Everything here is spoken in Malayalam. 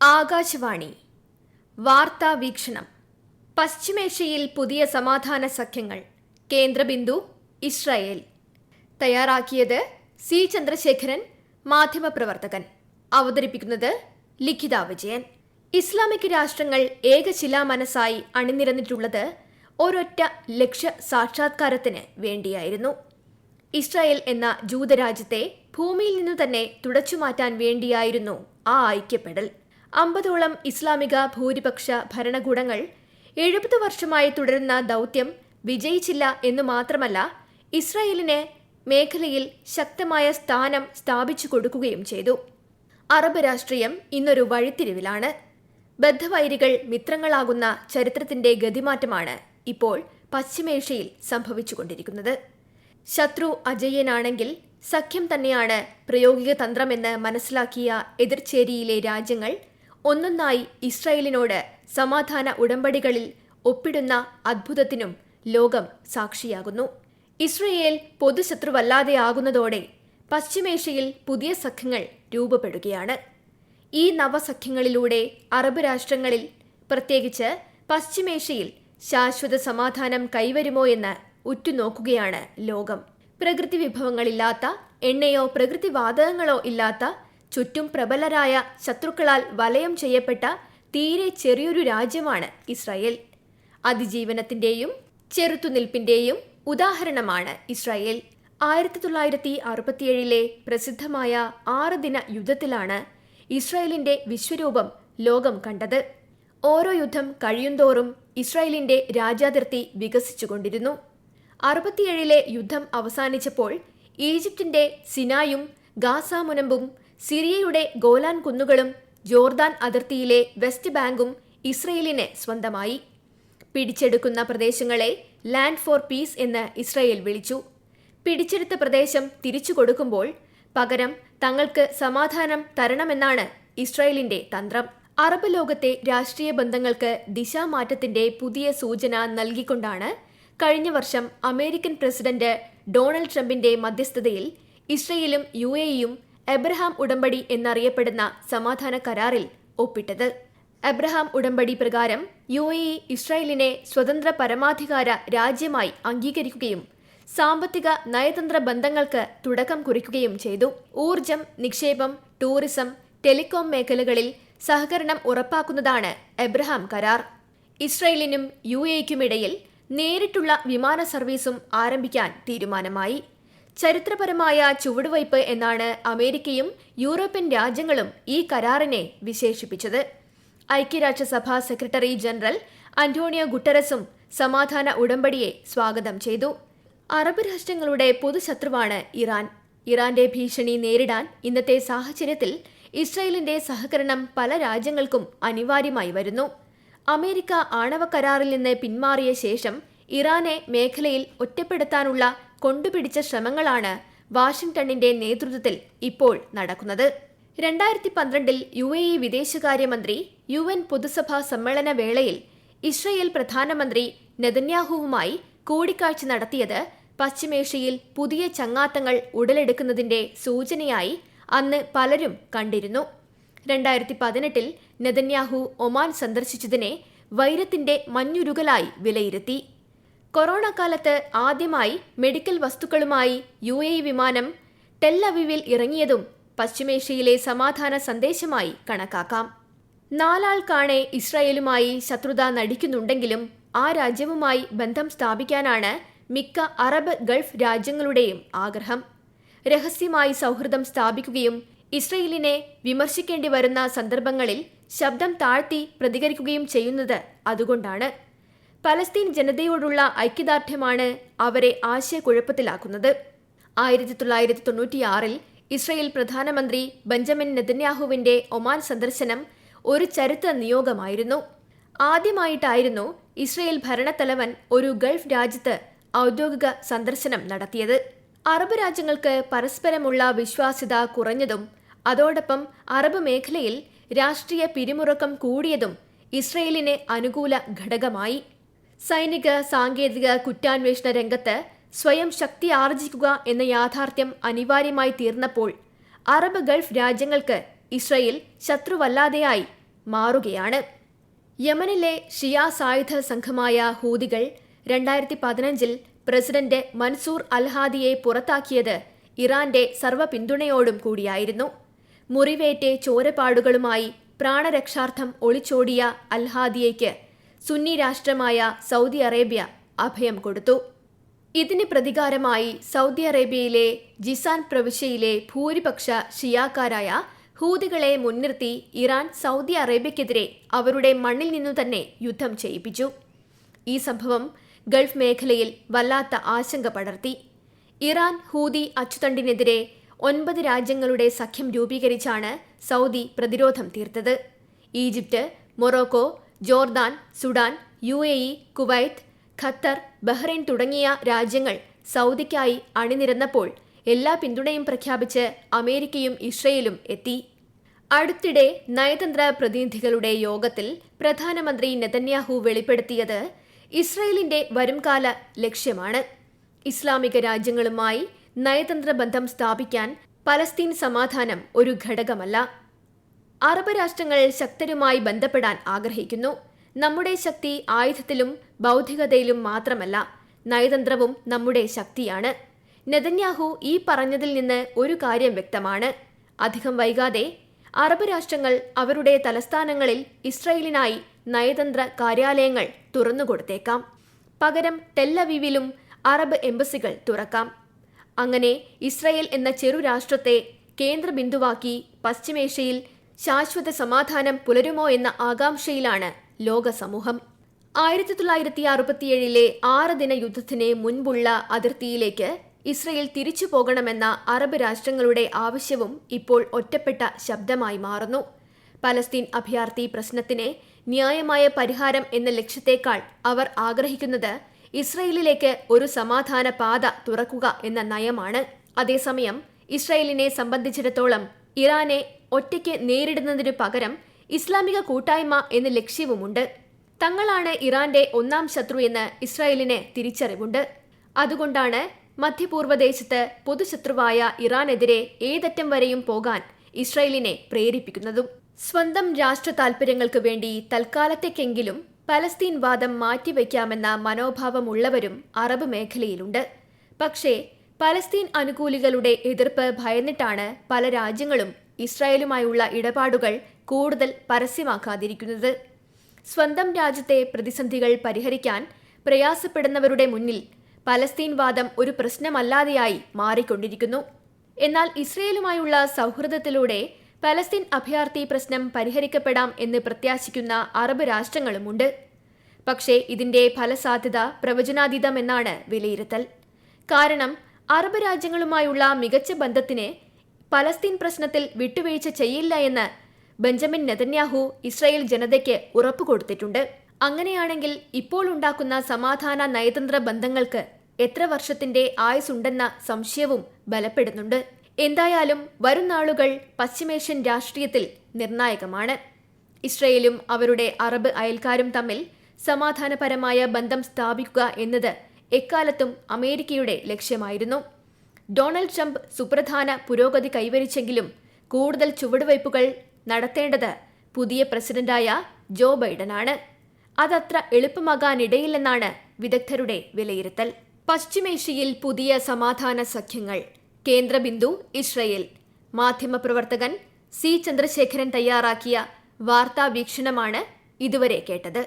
ആകാശവാണി. വാർത്താ വീക്ഷണം. പശ്ചിമേഷ്യയിൽ പുതിയ സമാധാന സഖ്യങ്ങൾ. കേന്ദ്രബിന്ദു ഇസ്രായേൽ. തയ്യാറാക്കിയത് സി ചന്ദ്രശേഖരൻ മാധ്യമപ്രവർത്തകൻ. അവതരിപ്പിക്കുന്നത് ലിഖിത വിജയൻ. ഇസ്ലാമിക് രാഷ്ട്രങ്ങൾ ഏകശിലാ മനസ്സായി അണിനിരന്നിട്ടുള്ളത് ഒരൊറ്റ ലക്ഷ്യ സാക്ഷാത്കാരത്തിന് വേണ്ടിയായിരുന്നു. ഇസ്രായേൽ എന്ന ജൂതരാജ്യത്തെ ഭൂമിയിൽ നിന്നു തന്നെ തുടച്ചുമാറ്റാൻ വേണ്ടിയായിരുന്നു ആ ഐക്യപ്പെടൽ. അമ്പതോളം ഇസ്ലാമിക ഭൂരിപക്ഷ ഭരണകൂടങ്ങൾ എഴുപത് വർഷമായി തുടരുന്ന ദൗത്യം വിജയിച്ചില്ല എന്നു മാത്രമല്ല ഇസ്രായേലിന് മേഖലയിൽ ശക്തമായ സ്ഥാനം സ്ഥാപിച്ചു കൊടുക്കുകയും ചെയ്തു. അറബ് രാഷ്ട്രീയം ഇന്നൊരു വഴിത്തിരിവിലാണ്. ബദ്ധവൈരികൾ മിത്രങ്ങളാകുന്ന ചരിത്രത്തിന്റെ ഗതിമാറ്റമാണ് ഇപ്പോൾ പശ്ചിമേഷ്യയിൽ സംഭവിച്ചുകൊണ്ടിരിക്കുന്നത്. ശത്രു അജയ്യനാണെങ്കിൽ സഖ്യം തന്നെയാണ് പ്രയോഗിക തന്ത്രമെന്ന് മനസ്സിലാക്കിയ എതിർചേരിയിലെ രാജ്യങ്ങൾ ഒന്നൊന്നായി ഇസ്രായേലിനോട് സമാധാന ഉടമ്പടികളിൽ ഒപ്പിടുന്ന അത്ഭുതത്തിനും ലോകം സാക്ഷിയാകുന്നു. ഇസ്രയേൽ പൊതുശത്രുവല്ലാതെയാകുന്നതോടെ പശ്ചിമേഷ്യയിൽ പുതിയ സഖ്യങ്ങൾ രൂപപ്പെടുകയാണ്. ഈ നവസഖ്യങ്ങളിലൂടെ അറബ് രാഷ്ട്രങ്ങളിൽ പ്രത്യേകിച്ച് പശ്ചിമേഷ്യയിൽ ശാശ്വത സമാധാനം കൈവരുമോ എന്ന് ഉറ്റുനോക്കുകയാണ് ലോകം. പ്രകൃതി വിഭവങ്ങളില്ലാത്ത എണ്ണയോ പ്രകൃതിവാതകങ്ങളോ ഇല്ലാത്ത ചുറ്റും പ്രബലരായ ശത്രുക്കളാൽ വലയം ചെയ്യപ്പെട്ട തീരെ ചെറിയൊരു രാജ്യമാണ് ഇസ്രായേൽ. അതിജീവനത്തിന്റെയും ചെറുത്തുനിൽപ്പിന്റെയും ഉദാഹരണമാണ് ഇസ്രായേൽ. ആയിരത്തി തൊള്ളായിരത്തി അറുപത്തിയേഴിലെ പ്രസിദ്ധമായ ആറ് ദിന യുദ്ധത്തിലാണ് ഇസ്രായേലിന്റെ വിശ്വരൂപം ലോകം കണ്ടത്. ഓരോ യുദ്ധം കഴിയുന്തോറും ഇസ്രായേലിന്റെ രാജ്യാതിർത്തി വികസിച്ചുകൊണ്ടിരുന്നു. അറുപത്തിയേഴിലെ യുദ്ധം അവസാനിച്ചപ്പോൾ ഈജിപ്തിന്റെ സിനായും ഗാസ മുനമ്പും സിറിയയുടെ ഗോലാൻ കുന്നുകളും ജോർദാൻ അതിർത്തിയിലെ വെസ്റ്റ് ബാങ്കും ഇസ്രയേലിന് സ്വന്തമായി. പിടിച്ചെടുക്കുന്ന പ്രദേശങ്ങളെ ലാൻഡ് ഫോർ പീസ് എന്ന് ഇസ്രയേൽ വിളിച്ചു. പിടിച്ചെടുത്ത പ്രദേശം തിരിച്ചു കൊടുക്കുമ്പോൾ പകരം തങ്ങൾക്ക് സമാധാനം തരണമെന്നാണ് ഇസ്രായേലിന്റെ തന്ത്രം. അറബ് ലോകത്തെ രാഷ്ട്രീയ ബന്ധങ്ങൾക്ക് ദിശാമാറ്റത്തിന്റെ പുതിയ സൂചന നൽകിക്കൊണ്ടാണ് കഴിഞ്ഞ വർഷം അമേരിക്കൻ പ്രസിഡന്റ് ഡൊണാൾഡ് ട്രംപിന്റെ മധ്യസ്ഥതയിൽ ഇസ്രയേലും യു എയും എബ്രഹാം ഉടമ്പടി എന്നറിയപ്പെടുന്ന സമാധാന കരാറിൽ ഒപ്പിട്ടത്. എബ്രഹാം ഉടമ്പടി പ്രകാരം യു എ ഇസ്രായേലിനെ സ്വതന്ത്ര പരമാധികാര രാജ്യമായി അംഗീകരിക്കുകയും സാമ്പത്തിക നയതന്ത്ര ബന്ധങ്ങൾക്ക് തുടക്കം കുറിക്കുകയും ചെയ്തു. ഊർജം നിക്ഷേപം ടൂറിസം ടെലികോം മേഖലകളിൽ സഹകരണം ഉറപ്പാക്കുന്നതാണ് എബ്രഹാം കരാർ. ഇസ്രയേലിനും യു എക്കുമിടയിൽ നേരിട്ടുള്ള വിമാന സർവീസും ആരംഭിക്കാൻ തീരുമാനമായി. ചരിത്രപരമായ ചുവടുവയ്പ് എന്നാണ് അമേരിക്കയും യൂറോപ്യൻ രാജ്യങ്ങളും ഈ കരാറിനെ വിശേഷിപ്പിച്ചത്. ഐക്യരാഷ്ട്രസഭാ സെക്രട്ടറി ജനറൽ അന്റോണിയോ ഗുട്ടറസും സമാധാന ഉടമ്പടിയെ സ്വാഗതം ചെയ്തു. അറബ് രാഷ്ട്രങ്ങളുടെ പൊതുശത്രുവാണ് ഇറാൻ. ഇറാന്റെ ഭീഷണി നേരിടാൻ ഇന്നത്തെ സാഹചര്യത്തിൽ ഇസ്രയേലിന്റെ സഹകരണം പല രാജ്യങ്ങൾക്കും അനിവാര്യമായി വരുന്നു. അമേരിക്ക ആണവ കരാറിൽ നിന്ന് പിന്മാറിയ ശേഷം ഇറാനെ മേഖലയിൽ ഒറ്റപ്പെടുത്താനുള്ള കൊണ്ടുപിടിച്ച ശ്രമങ്ങളാണ് വാഷിംഗ്ടണിന്റെ നേതൃത്വത്തിൽ ഇപ്പോൾ നടക്കുന്നത്. രണ്ടായിരത്തി പന്ത്രണ്ടിൽ യു എ ഇ വിദേശകാര്യമന്ത്രി യു എൻ പൊതുസഭാ സമ്മേളന വേളയിൽ ഇസ്രയേൽ പ്രധാനമന്ത്രി നെതന്യാഹുവുമായി കൂടിക്കാഴ്ച നടത്തിയത് പശ്ചിമേഷ്യയിൽ പുതിയ ചങ്ങാത്തങ്ങൾ ഉടലെടുക്കുന്നതിന്റെ സൂചനയായി അന്ന് പലരും കണ്ടിരുന്നു. രണ്ടായിരത്തി പതിനെട്ടിൽ നെതന്യാഹു ഒമാൻ സന്ദർശിച്ചതിനെ വൈരത്തിന്റെ മഞ്ഞുരുകലായി വിലയിരുത്തി. കൊറോണ കാലത്ത് ആദ്യമായി മെഡിക്കൽ വസ്തുക്കളുമായി യു എ വിമാനം ടെല്ലവിവിൽ ഇറങ്ങിയതും പശ്ചിമേഷ്യയിലെ സമാധാന സന്ദേശമായി കണക്കാക്കാം. നാലാൾ കാണെ ഇസ്രായേലുമായി ശത്രുത നടിക്കുന്നുണ്ടെങ്കിലും ആ രാജ്യവുമായി ബന്ധം സ്ഥാപിക്കാനാണ് മിക്ക അറബ് ഗൾഫ് രാജ്യങ്ങളുടെയും ആഗ്രഹം. രഹസ്യമായി സൗഹൃദം സ്ഥാപിക്കുകയും ഇസ്രയേലിനെ വിമർശിക്കേണ്ടി വരുന്ന സന്ദർഭങ്ങളിൽ ശബ്ദം താഴ്ത്തി പ്രതികരിക്കുകയും ചെയ്യുന്നത് അതുകൊണ്ടാണ്. പലസ്തീൻ ജനതയോടുള്ള ഐക്യദാർഢ്യമാണ് അവരെ ആശയക്കുഴപ്പത്തിലാക്കുന്നത്. ആയിരത്തി തൊള്ളായിരത്തി തൊണ്ണൂറ്റിയാറിൽ ഇസ്രയേൽ പ്രധാനമന്ത്രി ബെഞ്ചമിൻ നെതന്യാഹുവിന്റെ ഒമാൻ സന്ദർശനം ഒരു ചരിത്ര നിയോഗമായിരുന്നു. ആദ്യമായിട്ടായിരുന്നു ഇസ്രയേൽ ഭരണത്തലവൻ ഒരു ഗൾഫ് രാജ്യത്ത് ഔദ്യോഗിക സന്ദർശനം നടത്തിയത്. അറബ് രാജ്യങ്ങൾക്ക് പരസ്പരമുള്ള വിശ്വാസ്യത കുറഞ്ഞതും അതോടൊപ്പം അറബ് മേഖലയിൽ രാഷ്ട്രീയ പിരിമുറുക്കം കൂടിയതും ഇസ്രയേലിന് അനുകൂല ഘടകമായി. സൈനിക സാങ്കേതിക കുറ്റാന്വേഷണ രംഗത്ത് സ്വയം ശക്തി ആർജിക്കുക എന്ന യാഥാർത്ഥ്യം അനിവാര്യമായി തീർന്നപ്പോൾ അറബ് ഗൾഫ് രാജ്യങ്ങൾക്ക് ഇസ്രയേൽ ശത്രുവല്ലാതെയായി മാറുകയാണ്. യമനിലെ ഷിയാ സായുധ സംഘമായ ഹൂതികൾ രണ്ടായിരത്തി പതിനഞ്ചിൽ പ്രസിഡന്റ് മൻസൂർ അൽഹാദിയെ പുറത്താക്കിയത് ഇറാന്റെ സർവ പിന്തുണയോടും കൂടിയായിരുന്നു. മുറിവേറ്റ് ചോരപ്പാടുകളുമായി പ്രാണരക്ഷാർത്ഥം ഒളിച്ചോടിയ അൽഹാദിയയ്ക്ക് സുന്നി രാഷ്ട്രമായ സൗദി അറേബ്യ അഭയം കൊടുത്തു. ഇതിന് പ്രതികാരമായി സൗദി അറേബ്യയിലെ ജിസാൻ പ്രവിശ്യയിലെ ഭൂരിപക്ഷ ഷിയാക്കാരായ ഹൂതികളെ മുൻനിർത്തി ഇറാൻ സൗദി അറേബ്യക്കെതിരെ അവരുടെ മണ്ണിൽ നിന്നു തന്നെ യുദ്ധം ചെയ്യിപ്പിച്ചു. ഈ സംഭവം ഗൾഫ് മേഖലയിൽ വല്ലാത്ത ആശങ്ക പടർത്തി. ഇറാൻ ഹൂതി അച്ചുതണ്ടിനെതിരെ ഒൻപത് രാജ്യങ്ങളുടെ സഖ്യം രൂപീകരിച്ചാണ് സൗദി പ്രതിരോധം തീർത്തത്. Egypt Morocco Jordan Sudan U A E Kuwait Qatar Bahrain തുടങ്ങിയ രാജ്യങ്ങൾ സൗദിക്കായി അണിനിരന്നപ്പോൾ എല്ലാ പിന്തുണയും പ്രഖ്യാപിച്ച് അമേരിക്കയും ഇസ്രയേലും എത്തി. അടുത്തിടെ നയതന്ത്ര പ്രതിനിധികളുടെ യോഗത്തിൽ പ്രധാനമന്ത്രി നെതന്യാഹു വെളിപ്പെടുത്തിയത് ഇസ്രയേലിന്റെ വരുംകാല ലക്ഷ്യമാണ്. ഇസ്ലാമിക രാജ്യങ്ങളുമായി നയതന്ത്ര ബന്ധം സ്ഥാപിക്കാൻ പലസ്തീൻ സമാധാനം ഒരു ഘടകമല്ല. അറബ് രാഷ്ട്രങ്ങൾ ശക്തരുമായി ബന്ധപ്പെടാൻ ആഗ്രഹിക്കുന്നു. നമ്മുടെ ശക്തി ആയുധത്തിലും ബൗദ്ധികതയിലും മാത്രമല്ല നയതന്ത്രവും നമ്മുടെ ശക്തിയാണ്. നെതന്യാഹു ഈ പറഞ്ഞതിൽ നിന്ന് ഒരു കാര്യം വ്യക്തമാണ്. അധികം വൈകാതെ അറബ് രാഷ്ട്രങ്ങൾ അവരുടെ തലസ്ഥാനങ്ങളിൽ ഇസ്രയേലിനായി നയതന്ത്ര കാര്യാലയങ്ങൾ തുറന്നുകൊടുത്തേക്കാം പകരം ടെല്ലവീവിലും അറബ് എംബസികൾ തുറക്കാം. അങ്ങനെ ഇസ്രയേൽ എന്ന ചെറു രാഷ്ട്രത്തെ കേന്ദ്ര ബിന്ദുവാക്കി പശ്ചിമേഷ്യയിൽ ശാശ്വത സമാധാനം പുലരുമോ എന്ന ആകാംക്ഷയിലാണ് ലോക സമൂഹം ആയിരത്തി തൊള്ളായിരത്തി അറുപത്തിയേഴിലെ ആറ് ദിന യുദ്ധത്തിന് മുൻപുള്ള അതിർത്തിയിലേക്ക് ഇസ്രയേൽ തിരിച്ചു പോകണമെന്ന അറബ് രാഷ്ട്രങ്ങളുടെ ആവശ്യവും ഇപ്പോൾ ഒറ്റപ്പെട്ട ശബ്ദമായി മാറുന്നു. പലസ്തീൻ അഭയാർത്ഥി പ്രശ്നത്തിന് ന്യായമായ പരിഹാരം എന്ന ലക്ഷ്യത്തേക്കാൾ അവർ ആഗ്രഹിക്കുന്നത് ഇസ്രയേലിലേക്ക് ഒരു സമാധാന പാത തുറക്കുക എന്ന നയമാണ്. അതേസമയം ഇസ്രയേലിനെ സംബന്ധിച്ചിടത്തോളം ഇറാനെ ഒറ്റയ്ക്ക് നേരിടുന്നതിനു പകരം ഇസ്ലാമിക കൂട്ടായ്മ എന്ന ലക്ഷ്യവുമുണ്ട്. തങ്ങളാണ് ഇറാന്റെ ഒന്നാം ശത്രു എന്ന് ഇസ്രായേലിന് തിരിച്ചറിവുണ്ട്. അതുകൊണ്ടാണ് മധ്യപൂർവദേശത്ത് പൊതുശത്രുവായ ഇറാനെതിരെ ഏതറ്റം വരെയും പോകാൻ ഇസ്രായേലിനെ പ്രേരിപ്പിക്കുന്നതും. സ്വന്തം രാഷ്ട്ര താൽപര്യങ്ങൾക്ക് വേണ്ടി തൽക്കാലത്തേക്കെങ്കിലും പലസ്തീൻ വാദം മാറ്റിവെക്കാമെന്ന മനോഭാവമുള്ളവരും അറബ് മേഖലയിലുണ്ട്. പക്ഷേ പലസ്തീൻ അനുകൂലികളുടെ എതിർപ്പ് ഭയന്നിട്ടാണ് പല രാജ്യങ്ങളും ഇസ്രായേലുമായുള്ള ഇടപാടുകൾ കൂടുതൽ പരസ്യമാക്കാതിരിക്കുന്നത്. സ്വന്തം രാജ്യത്തെ പ്രതിസന്ധികൾ പരിഹരിക്കാൻ പ്രയാസപ്പെടുന്നവരുടെ മുന്നിൽ പലസ്തീൻ വാദം ഒരു പ്രശ്നമല്ലാതെയായി മാറിക്കൊണ്ടിരിക്കുന്നു. എന്നാൽ ഇസ്രയേലുമായുള്ള സൗഹൃദത്തിലൂടെ പലസ്തീൻ അഭയാർത്ഥി പ്രശ്നം പരിഹരിക്കപ്പെടാം എന്ന് പ്രത്യാശിക്കുന്ന അറബ് രാഷ്ട്രങ്ങളുമുണ്ട്. പക്ഷേ ഇതിന്റെ ഫലസാധ്യത പ്രവചനാതീതമെന്നാണ് വിലയിരുത്തൽ. കാരണം അറബ് രാജ്യങ്ങളുമായുള്ള മികച്ച ബന്ധത്തിന് പലസ്തീൻ പ്രശ്നത്തിൽ വിട്ടുവീഴ്ച ചെയ്യില്ല എന്ന് ബെഞ്ചമിൻ നെതന്യാഹു ഇസ്രായേൽ ജനതയ്ക്ക് ഉറപ്പു കൊടുത്തിട്ടുണ്ട്. അങ്ങനെയാണെങ്കിൽ ഇപ്പോൾ ഉണ്ടാക്കുന്ന സമാധാന നയതന്ത്ര ബന്ധങ്ങൾക്ക് എത്ര വർഷത്തിന്റെ ആയുസുണ്ടെന്ന സംശയവും ബലപ്പെടുന്നുണ്ട്. എന്തായാലും വരും നാളുകൾ പശ്ചിമേഷ്യൻ രാഷ്ട്രീയത്തിൽ നിർണായകമാണ്. ഇസ്രയേലും അവരുടെ അറബ് അയൽക്കാരും തമ്മിൽ സമാധാനപരമായ ബന്ധം സ്ഥാപിക്കുക എന്നത് എക്കാലത്തും അമേരിക്കയുടെ ലക്ഷ്യമായിരുന്നു. ഡൊണാൾഡ് ട്രംപ് സുപ്രധാന പുരോഗതി കൈവരിച്ചെങ്കിലും കൂടുതൽ ചുവടുവയ്പ്പുകൾ നടത്തേണ്ടത് പുതിയ പ്രസിഡന്റായ ജോ ബൈഡനാണ്. അതത്ര എളുപ്പമാകാനിടയില്ലെന്നാണ് വിദഗ്ധരുടെ വിലയിരുത്തൽ. പശ്ചിമേഷ്യയിൽ പുതിയ സമാധാന സഖ്യങ്ങൾ. കേന്ദ്രബിന്ദു ഇസ്രയേൽ. മാധ്യമപ്രവർത്തകൻ സി. ചന്ദ്രശേഖരൻ തയ്യാറാക്കിയ വാർത്താവീക്ഷണമാണ് ഇതുവരെ കേട്ടത്.